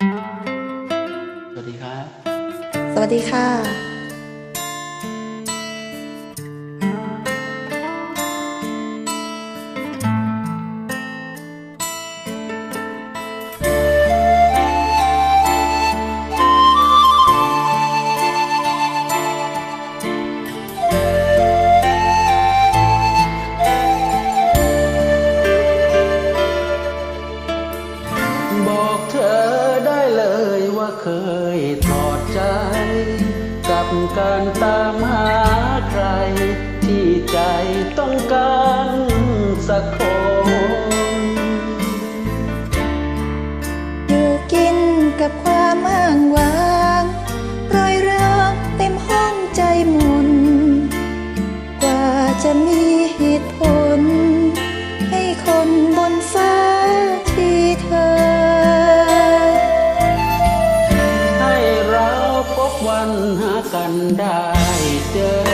สวัสดีครับ สวัสดีค่ะ เลยว่าเคยถอดใจ กับการตามหาใคร ที่ใจต้องการสักคนอยู่กินกับความอ้างว้างรอยร้างเต็มห้องใจมุน กว่าจะมีเหตุผล กันได้เจอ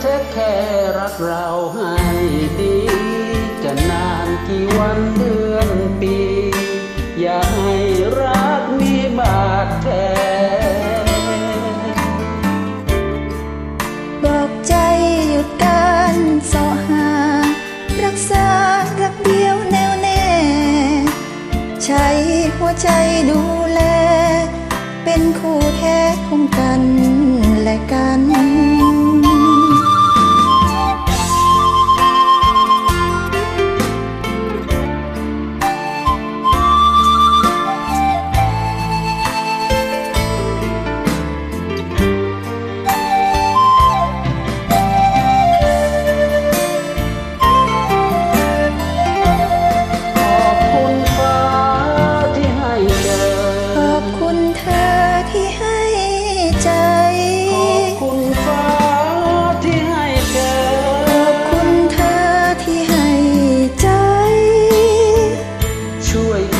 เทคแค่รักเราให้ดี จะนานกี่วันเดือนปี อย่าให้รักมีบาดแผลบอกใจหยุดการเสาะหา รักษารักเดียวแน่วแน่ ใช้หัวใจดูแล เป็นคู่แท้ของกันและกัน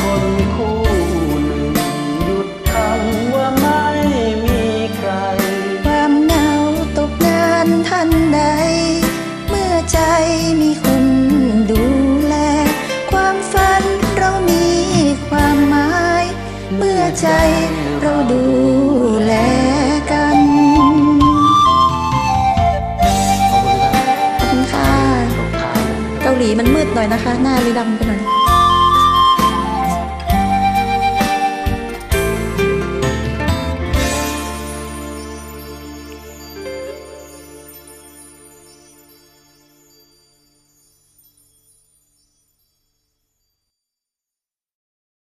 คนคู่หนึ่งหยุดคำว่าไม่มีใคร ความเหงาตกงานทันใด เมื่อใจมีคนดูแล ความฝันเรามีความหมาย เมื่อใจเราดูแลกันขอบคุณค่ะเกาหลีมันมืดหน่อยนะคะ หน้าเลีดำไปหน่อย